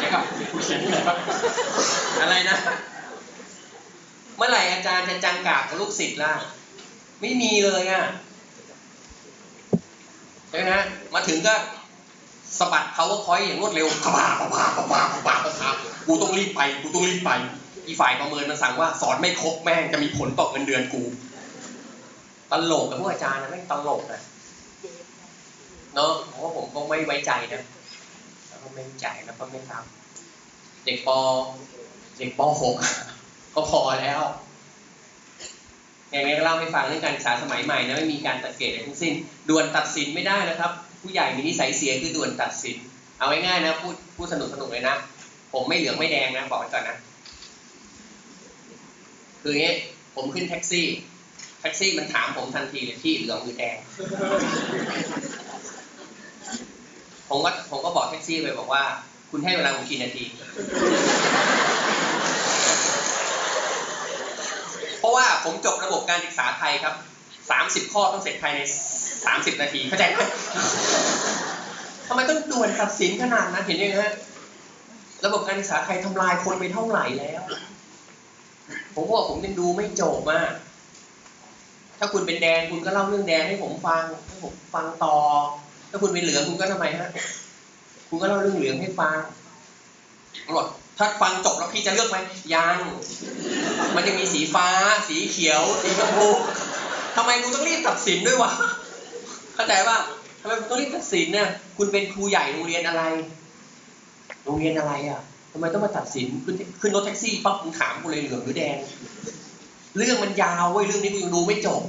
นที่ครับอะไรนะ เมื่อไหร่อาจารย์จะจังกากกับลูกศิษย์ล่ะ ไม่มีเลยอะใช่ไหมนะมาถึงก็สะบัด powerpoint อย่างรวดเร็วปะปาปะปาปะปาปะปาปะปากูต้องรีบไปกูต้องรีบไป อีฝ่ายประเมินมันสั่งว่าสอนไม่ครบแม่งจะมีผลต่อเงินเดือนกูตลกกับพวกอาจารย์นะแม่งตลกนะเนาะเพราะผมก็ไม่ไว้ใจนะ ก็ไม่ไว้ใจแล้วก็ไม่ทำเด็กปเด็กปหกก็พอแล้วอย่างนี้ก็เล่าให้ฟังเรื่องการศึกษาสมัยใหม่นะไม่มีการตัดเกรดอะไรทั้งสิ้นด่วนตัดสินไม่ได้นะครับ ผู้ใหญ่มีนิสัยเสียคือด่วนตัดสิน เอาง่ายๆนะพูดพูดสนุกสนุกเลยนะผมไม่เหลืองไม่แดงนะบอกไว้ก่อนนะคืออย่างนี้ผมขึ้นแท็กซี่ แท็กซี่มันถามผมทันทีเลยพี่เหลืองหรือแดง ผมก็ผมก็บอกแท็กซี่ไปบอกว่า คุณให้เวลาผมกี่นาที เพราะว่าผมจบระบบการศึกษาไทยครับ30ข้อต้องเสร็จภายใน30นาทีเข้าใจไหมทำไมต้องด่วนตัดสินขนาดนั้นเห็นยังฮะระบบการศึกษาไทยทำลายคนไปเท่าไหร่แล้ว ผมว่าผมยังดูไม่จบมากถ้าคุณเป็นแดงคุณก็เล่าเรื่องแดงให้ผมฟังให้ผมฟังต่อ ถ้าคุณเป็นเหลืองคุณก็ทำไมฮะ คุณก็เล่าเรื่องเหลืองให้ฟังผมบอกถ้าฟังจบแล้วพี่จะเลือกไหมยัง มันยังมีสีฟ้า สีเขียว สีชมพูทำไมคุณต้องรีบตัดสินด้วยวะ เข้าใจป่ะทำไมคุณต้องรีบตัดสินเนี่ย คุณเป็นครูใหญ่โรงเรียนอะไร โรงเรียนอะไรอะทำไมต้องมาตัดสิน ขึ้นขึ้นรถแท็กซี่ปั๊บคุณถามกูเลยเหลืองหรือแดง เรื่องมันยาวเว้ย เรื่องนี้กูยังดูไม่จบ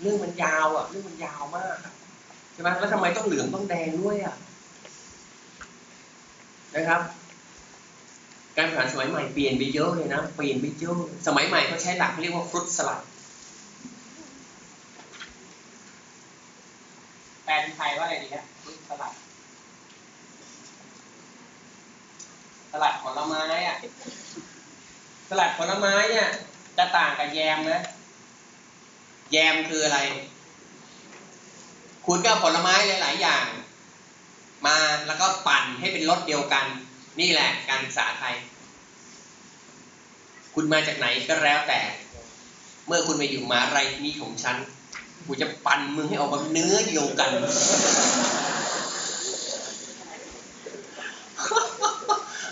เรื่องมันยาวอะ เรื่องมันยาวมากอะใช่ไหมแล้วทำไมต้องเหลืองต้องแดงด้วยอะนะครับ การแข่งขันสมัยใหม่เปลี่ยนไปเยอะเลยนะเปลี่ยนไปเยอะสมัยใหม่เขาใช้หลักเขาเรียกว่าฟรุตสลัดแปลเป็นไทยว่าอะไรดีฮะฟรุตสลัดสลัดผลไม้อะสลัดผลไม้เนี่ยจะต่างกับแยมนะแยมคืออะไร คุณก็ผลไม้หลาย ๆ อย่าง มาแล้วก็ปั่นให้เป็นรสเดียวกัน นี่แหละการศึกษาไทย คุณมาจากไหนก็แล้วแต่ เมื่อคุณมาอยู่มาไรนี้ของฉันกูจะปั่นมึงให้ออกมาเนื้อเดียวกัน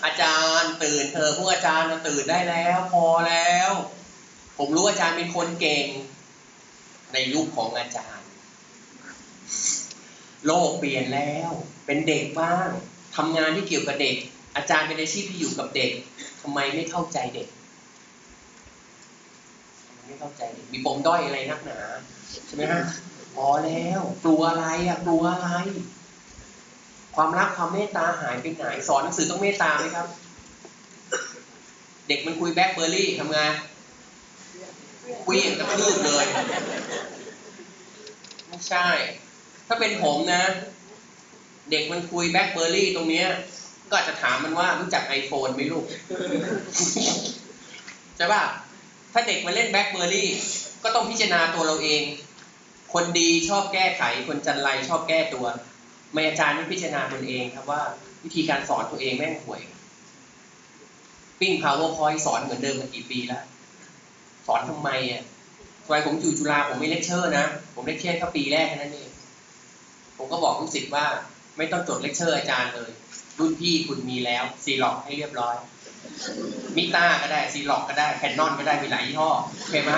อาจารย์ตื่นเธอะพวกอาจารย์ตื่นได้แล้ว พอแล้ว ผมรู้อาจารย์เป็นคนเก่ง ในยุคของอาจารย์ โลกเปลี่ยนแล้ว เป็นเด็กบ้างทำงานที่เกี่ยวกับเด็ก อาจารย์เป็นอาชีพที่อยู่กับเด็กทำไมไม่เข้าใจเด็กทำไมไม่เข้าใจเด็กมีปมด้อยอะไรนักหนาใช่ไหมฮะพอแล้วกลัวอะไรอะกลัวอะไร ความรักความเมตตาหายไปไหนสอนหนังสือต้องเมตตาไหมครับ เด็กมันคุยแบล็คเบอร์รี่ทำงานคุยอย่างกับพืชเลย ไม่ใช่ ถ้าเป็นผมนะ เด็กมันคุยแบล็คเบอร์รี่ตรงเนี้ย ก็อาจจะถามมันว่ารู้จักไอโฟนไหมลูกใช่ป่ะถ้าเด็กมาเล่นแบล็คเบอร์รี่ก็ต้องพิจารณาตัวเราเอง คนดีชอบแก้ไข คนจันไรชอบแก้ตัวไม่อาจารย์ไม่พิจารณาตนเองครับว่า วิธีการสอนตัวเองแม่งห่วย ปิ้ง powerpoint สอนเหมือนเดิมมากี่ปีแล้ว สอนทำไมอะสมัยผมอยู่จุฬาผมไม่เลคเชอร์นะ ผมเลคเชอร์แค่ปีแรกแค่นั้นเอง ผมก็บอกลูกศิษย์ว่า ไม่ต้องจดเลคเชอร์อาจารย์เลย รุ่นพี่คุณมีแล้วซีล็อกให้เรียบร้อย มิต้าก็ได้ซีล็อกก็ได้แคนนอนก็ได้มีหลายยี่ห้อโอเคไหม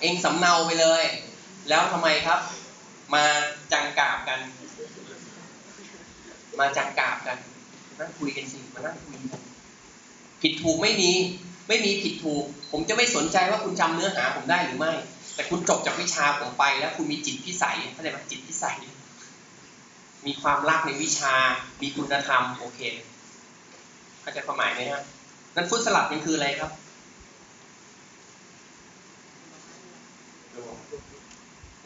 เองสำเนาไปเลย แล้วทำไมครับ มาจังกาบกัน มาจังกาบกันนั่งคุยกันสิมานั่งคุยกันผิดถูกไม่มี ไม่มีผิดถูก ผมจะไม่สนใจว่าคุณจำเนื้อหาผมได้หรือไม่ แต่คุณจบจากวิชาผมไปแล้ว คุณมีจิตพิสัยเข้าใจไหมจิตพิสัย มีความรักในวิชา มีคุณธรรมโอเคเข้าใจความหมายไหมฮะนั้นฟุตสลัดมันคืออะไรครับ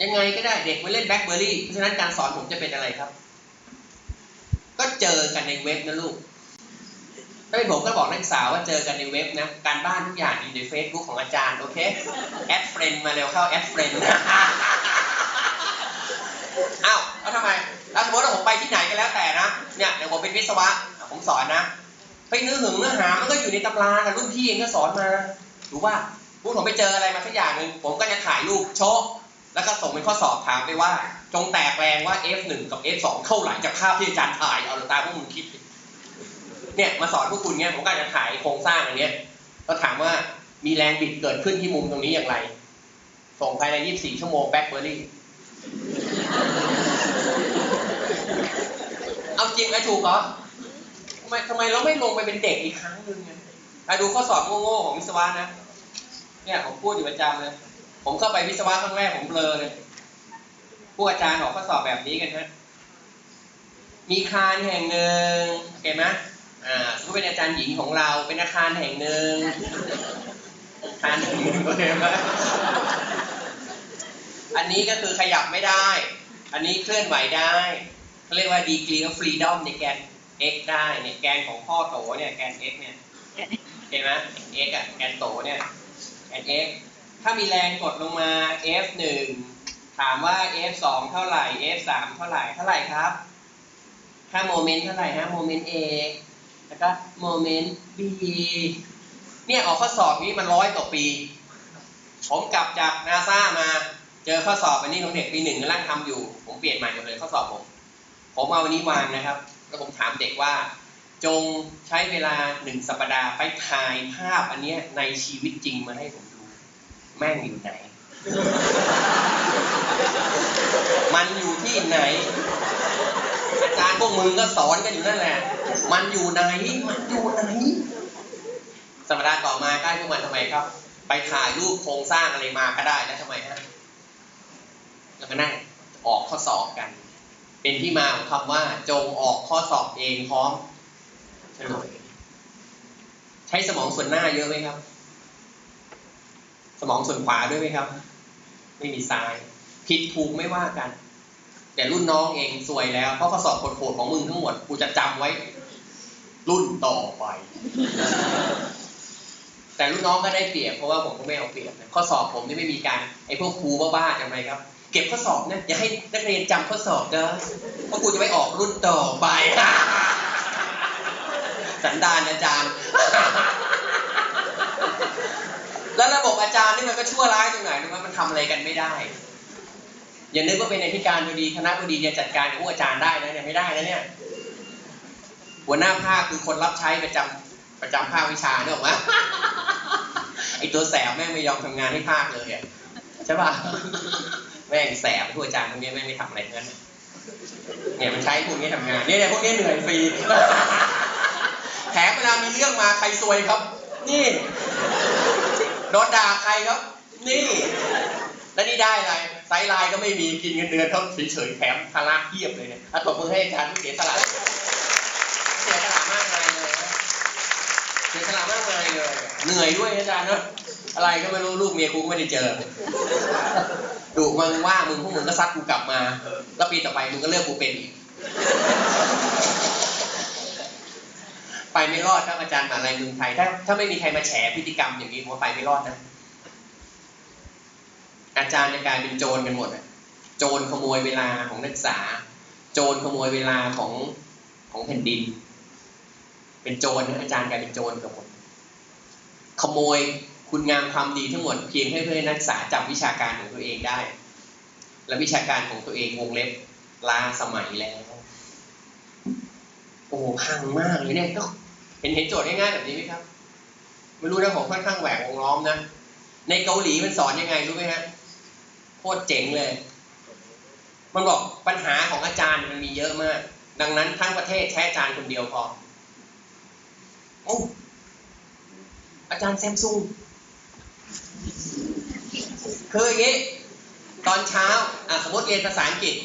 ยังไงก็ได้เด็กมาเล่นแบล็คเบอร์รี่เพราะฉะนั้นการสอนผมจะเป็นอะไรครับ ก็เจอกันในเว็บนะลูก ถ้าเป็นผมก็บอกนักศึกษาว่าเจอกันในเว็บนะการบ้านทุกอย่างอยู่ใน Facebook ของอาจารย์โอเคแอดเฟรนมาเร็วเข้าแอดเฟรนอ้าวแล้วทำไมแล้วสมมติว่าผมไปที่ไหนก็แล้วแต่นะเนี่ยเดี๋ยวผมเป็นวิศวะผมสอนนะ ไปเนื้อหึงเนื้อหามันก็อยู่ในตำรากับรุ่นพี่เองก็สอนมาถูกป่ะพูดผมไปเจออะไรมาสักอย่างหนึ่งผมก็จะถ่ายรูปโชว์แล้วก็ส่งเป็นข้อสอบถามไปว่า จงแตกแรงว่า F1 กับ F2 เท่าไหร่จากภาพที่อาจารย์ถ่ายเอาตามพวกมึงคิดดิ เนี่ยมาสอนพวกคุณเนี่ยผมก็จะถ่ายโครงสร้างอันเนี้ยก็ถามว่ามีแรงบิดเกิดขึ้นที่มุมตรงนี้อย่างไร ส่งภายใน 24 ชั่วโมงแบ็คเบอร์รี่เอาจริงไหมถูกเหรอทำไมทำไมเราไม่ลงไปเป็นเด็กอีกครั้งหนึ่งไงอะดูข้อสอบโง่ๆของวิศวะนะ เนี่ยผมพูดอยู่ประจำเลย ผมเข้าไปวิศวะครั้งแรกผมเบลอเลยผู้อาจารย์ออกข้อสอบแบบนี้กันฮะมีอาคารแห่งหนึ่งโอเคไหม อ่าสมมติเป็นอาจารย์หญิงของเรา เป็นอาคารแห่งหนึ่งอาคารแห่งหนึ่งโอเคไหมอันนี้ก็คือขยับไม่ได้ อันนี้เคลื่อนไหวได้เขาเรียกว่า degree of freedom ในแกน x ได้เนี่ยแกนของพ่อโตเนี่ยแกน x เนี่ยเห็นไหม x อะแกนโตเนี่ยแกน x ถ้ามีแรงกดลงมา f 1ถามว่า f 2เท่าไหร่ f 3เท่าไหร่เท่าไหร่ครับ ถ้าโมเมนต์เท่าไหร่ฮะโมเมนต์ a แล้วก็โมเมนต์ b เนี่ยออกข้อสอบนี้มันร้อยกว่าปี ผมกลับจากนาซามาเจอข้อสอบอันนี้ของเด็กปีหนึ่งกำลังทำอยู่ ผมเปลี่ยนใหม่หมดเลยข้อสอบผม ผมเอาวันนี้วางนะครับ แล้วผมถามเด็กว่า จงใช้เวลาหนึ่งสัปดาห์ไปถ่ายภาพอันนี้ในชีวิตจริงมาให้ผมดู แม่งอยู่ไหน มันอยู่ที่ไหนอาจารย์พวกมึงก็สอนกันอยู่นั่นแหละ มันอยู่ไหน มันอยู่ไหน สัปดาห์ต่อมาใกล้พวกมันทำไมครับ ไปถ่ายรูปโครงสร้างอะไรมาก็ได้แล้วทำไมฮะแล้วก็นั่งออกข้อสอบกัน เป็นที่มาของคำว่า จงออกข้อสอบเองพร้อมเฉลยใช้สมองส่วนหน้าเยอะไหมครับ สมองส่วนขวาด้วยไหมครับ ไม่มีซ้าย ผิดถูกไม่ว่ากัน แต่รุ่นน้องเองซวยแล้ว เพราะข้อสอบโหดๆของมึงทั้งหมด กูจะจำไว้ รุ่นต่อไป แต่รุ่นน้องก็ได้เปรียบเพราะว่าผมก็ไม่เอาเปรียบนะข้อสอบผมนี่ไม่มีการไอ้พวกครูบ้าๆจำไรครับ เก็บข้อสอบนะอย่าให้นักเรียนจำข้อสอบนะเพราะกูจะไม่ออกรุ่นต่อไปสันดานอาจารย์ แล้วระบบอาจารย์นี่มันก็ชั่วร้ายตรงไหนรู้ไหมมันทำอะไรกันไม่ได้อย่านึกว่าเป็นอธิการบดีคณะบดีจะจัดการกับผู้อาจารย์ได้นะเนี่ยไม่ได้นะเนี่ย หัวหน้าภาคคือคนรับใช้ประจำประจำภาควิชาเนี่ยหรอกมะไอตัวแสบแม่งไม่ยอมทำงานให้ภาคเลยอะใช่ป่ะแม่งแสบผู้อาจารย์พวกนี้แม่งไม่ทำอะไรทั้งนั้นเนี่ยมันใช้พวกนี้ทำงานเนี่ยเนี่ยพวกนี้เหนื่อยฟรีแถมเวลามีเรื่องมาใครซวยครับ นี่โดนด่าใครครับ นี่ แล้วนี่ได้อะไรไซส์ไลน์ก็ไม่มีกินเงินเดือนเท่าเฉยๆแถมพละเทียบเลยเนี่ยอะตบมือให้อาจารย์ผู้เสียสละ เสียสละมากมายเลยนะเสียสละมากมายเลย เหนื่อยด้วยอาจารย์เนอะอะไรก็ไม่รู้ลูกเมียกูก็ไม่ได้เจอดุมึงว่ามึงพวกมึงก็ซัดกูกลับมา แล้วปีต่อไปมึงก็เลือกกูเป็นอีกไปไม่รอดครับอาจารย์มหาลัยเมืองไทยถ้าถ้าไม่มีใครมาแฉพฤติกรรมอย่างนี้ผมว่าไปไม่รอดนะอาจารย์จะกลายเป็นโจรกันหมดอะโจรขโมยเวลาของนักศึกษา โจรขโมยเวลาของของแผ่นดิน เป็นโจรอาจารย์กลายเป็นโจรกันหมดขโมยคุณงามความดีทั้งหมดเพียงให้เพื่อให้นักศึกษาจำวิชาการของตัวเองได้ และวิชาการของตัวเองวงเล็บลาสมัยแล้วโอ้หพังมากเลยเนี่ยก็เห็นเห็นโจทย์ง่ายๆแบบนี้ไหมครับ ไม่รู้นะผมค่อนข้างแหวกวงล้อมนะในเกาหลีมันสอนยังไงรู้ไหมฮะโคตรเจ๋งเลย มันบอกปัญหาของอาจารย์มันมีเยอะมาก ดังนั้นทั้งประเทศใช้อาจารย์คนเดียวพอ โอ้อาจารย์แซมซุงคืออย่างนี้ ตอนเช้าสมมติเรียนภาษาอังกฤษ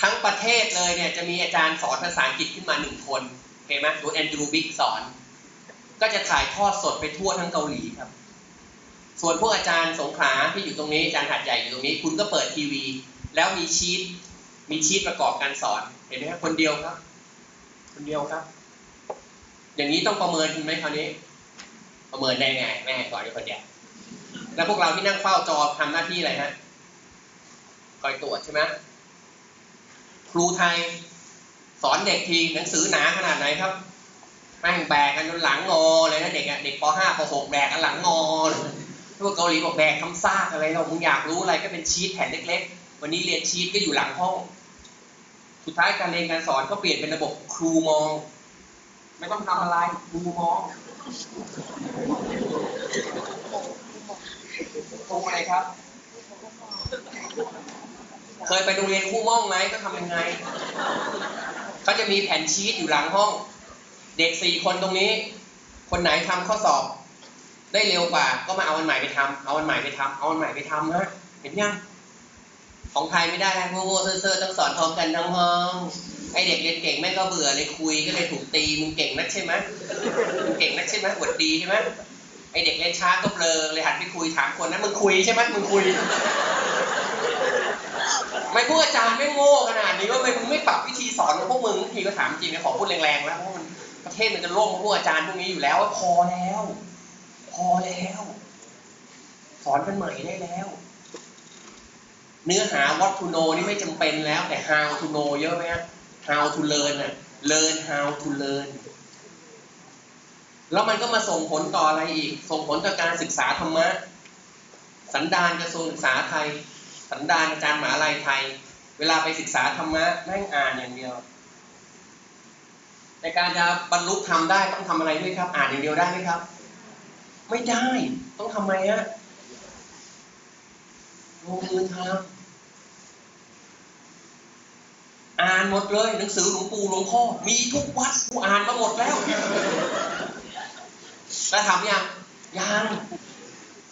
ทั้งประเทศเลยเนี่ยจะมีอาจารย์สอนภาษาอังกฤษขึ้นมาหนึ่งคนโอเคไหมดูแอนดรูบิ๊กสอน ก็จะถ่ายทอดสดไปทั่วทั้งเกาหลีครับ ส่วนพวกอาจารย์สงขลาที่อยู่ตรงนี้อาจารย์หัดใหญ่อยู่ตรงนี้ คุณก็เปิดทีวี แล้วมีชีตมีชีตประกอบการสอนเห็นไหมครับคนเดียวครับ คนเดียวครับ อย่างนี้ต้องประเมินไหมคราวนี้ ประเมินได้ไงแม่สอนอยู่คนเดียวแล้วพวกเราที่นั่งเฝ้าจอทำหน้าที่อะไรฮะคอยตรวจใช่ไหมครูไทยสอนเด็กทีหนังสือหนาขนาดไหนครับแม่งแบกกันจนหลังงอเลยนะเด็กอะเด็กป .5 ป .6 แบกกันหลังงอเลยพวกเกาหลีบอกแบกคำซากอะไรเรามึงอยากรู้อะไรก็เป็นชีตแผ่นเล็กๆ วันนี้เรียนชีตก็อยู่หลังห้อง สุดท้ายการเรียนการสอนก็เปลี่ยนเป็นระบบครูมอง ไม่ต้องทำอะไรครูมองครูอะไรครับ เคยไปโรงเรียนครูม่องไหมก็ทำยังไงเขาจะมีแผ่นชีตอยู่หลังห้อง เด็กสี่คนตรงนี้ คนไหนทำข้อสอบ ได้เร็วกว่า ก็มาเอาวันใหม่ไปทำเอาวันใหม่ไปทำเอาวันใหม่ไปทำนะเห็นยังของไทยไม่ได้นะโง่ๆเซ่อๆต้องสอนพร้อมกันทั้งห้อง ไอเด็กเรียนเก่งแม่งก็เบื่อเลยคุยก็เลยถูกตีมึงเก่งนักใช่ไหมมึงเก่งนักใช่ไหมบทดีใช่ไหมไอเด็กเรียนช้าก็เบลอเลยหันไปคุยถามคนนั้นมึงคุยใช่ไหมมึงคุย ไม่พวกอาจารย์ไม่โง่ขนาดนี้ว่าไม่มึงไม่ปรับวิธีสอนของพวกมึงทีก็ถามจริงนะขอพูดแรงๆแล้วเพราะมันประเทศมันจะล่มเพราะพวกอาจารย์พวกนี้อยู่แล้วว่าพอแล้ว พอแล้ว สอนกันใหม่ได้แล้ว เนื้อหา what to know นี่ไม่จำเป็นแล้ว แต่ how to know เยอะไหมฮะ how to learn น่ะ learn how to learn แล้วมันก็มาส่งผลต่ออะไรอีก ส่งผลต่อการศึกษาธรรมะ สันดานกระทรวงศึกษาไทย สันดานอาจารย์มหาลัยไทย เวลาไปศึกษาธรรมะแม่งอ่านอย่างเดียว ในการจะบรรลุธรรมได้ต้องทำอะไรด้วยครับ อ่านอย่างเดียวได้ไหมครับ ไม่ได้ ต้องทำไมฮะลงมือทำ อ่านหมดเลยหนังสือหลวงปู่หลวงพ่อ มีทุกวัดกูอ่านมาหมดแล้ว แล้วทำยังยัง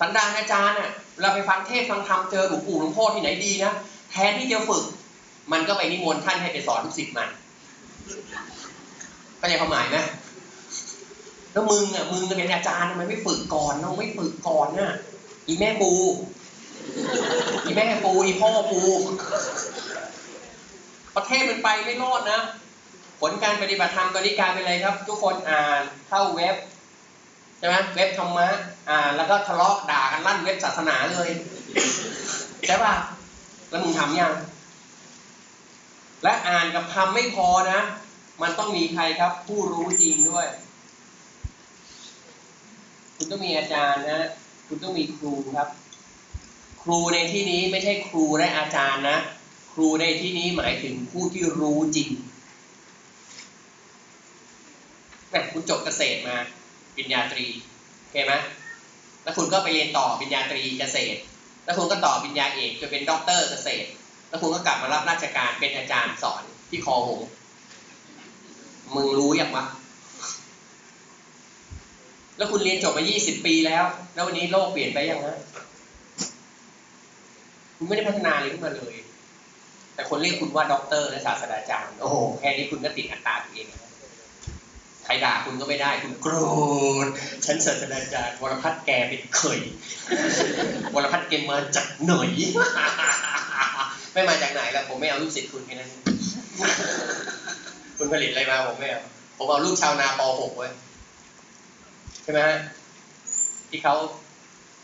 สันดานอาจารย์เนี่ยเราไปฟังเทศฟังธรรมเจอหลวงปู่หลวงพ่อที่ไหนดีนะแทนที่จะฝึก มันก็ไปนิมนต์ท่านให้ไปสอนลูกศิษย์มันเข้าใจความหมายไหมแล้วมึงอะมึงเป็นอาจารย์ทำไมไม่ฝึกก่อนน้องไม่ฝึกก่อนน่ะอีแม่ปูอีแม่ปูอีพ่อปู ประเทศมันไปไม่รอดนะ ผลการปฏิบัติธรรมตอนนี้กลายเป็นอะไรครับ ทุกคนอ่านเข้าเว็บใช่ไหมเว็บธรรมะอ่าแล้วก็ทะเลาะด่ากันลั่นเว็บศาสนาเลยใช่ป่ะแล้วมึงทำยัง และอ่านกับทำไม่พอนะ มันต้องมีใครครับ ผู้รู้จริงด้วย คุณต้องมีอาจารย์นะคุณต้องมีครูครับ ครูในที่นี้ไม่ใช่ครูและอาจารย์นะ รูในที่นี้หมายถึงผู้ที่รู้จริงแบบคุณจบเกษตรมาปริญญาตรีโอเคไหมแล้วคุณก็ไปเรียนต่อปริญญาตรีเกษตร แล้วคุณก็ต่อปริญญาเอกจนเป็นด็อกเตอร์เกษตร แล้วคุณก็กลับมารับราชการเป็นอาจารย์สอนที่คอหงมึงรู้ยังวะแล้วคุณเรียนจบมา 20 ปีแล้ว แล้ววันนี้โลกเปลี่ยนไปยังฮะคุณไม่ได้พัฒนาอะไรขึ้นมาเลย แต่คนเรียกคุณว่าด็อกเตอร์และศาสตราจารย์ โอ้โห แค่นี้คุณก็ติดอัตราตัวเองแล้วใครด่าคุณก็ไม่ได้ คุณโกรธ ฉันศาสตราจารย์วรพัฒน์แกเป็นเคยวรพัฒน์เกมมาจากไหน ไม่มาจากไหนแล้วผมไม่เอาลูกศิษย์คุณแค่นั้น คุณผลิตอะไรมาผมไม่เอาผมเอาลูกชาวนาป .6 ไว้ใช่ไหมฮะที่เขา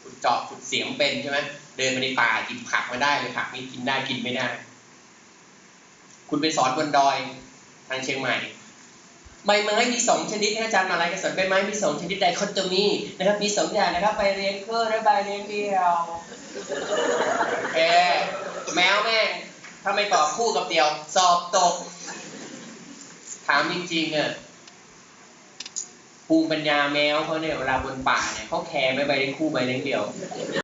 ขุดเจาะขุดเสียมเป็นใช่ไหมเดินไปในป่าหยิบผักมาได้เลยผักนี้กินได้กินไม่ได้ คุณไปสอนบนดอยทางเชียงใหม่ใบไม้มีสองชนิดนะอาจารย์มาอะไรกันสอนใบไม้มีสองชนิดไดคอตมีนะครับมีสองอย่างนะครับใบเรียงเครือและใบเรียงเดียวแอแมวแม่งถ้าไม่ตอบคู่กับเดียว สอบตก ถามจริงๆอะภูมิปัญญาแมวเขาเนี่ยเวลาบนป่าเนี่ยเขาแคร์ไม่ใบเลี้ยงคู่ใบเลี้ยงเดียว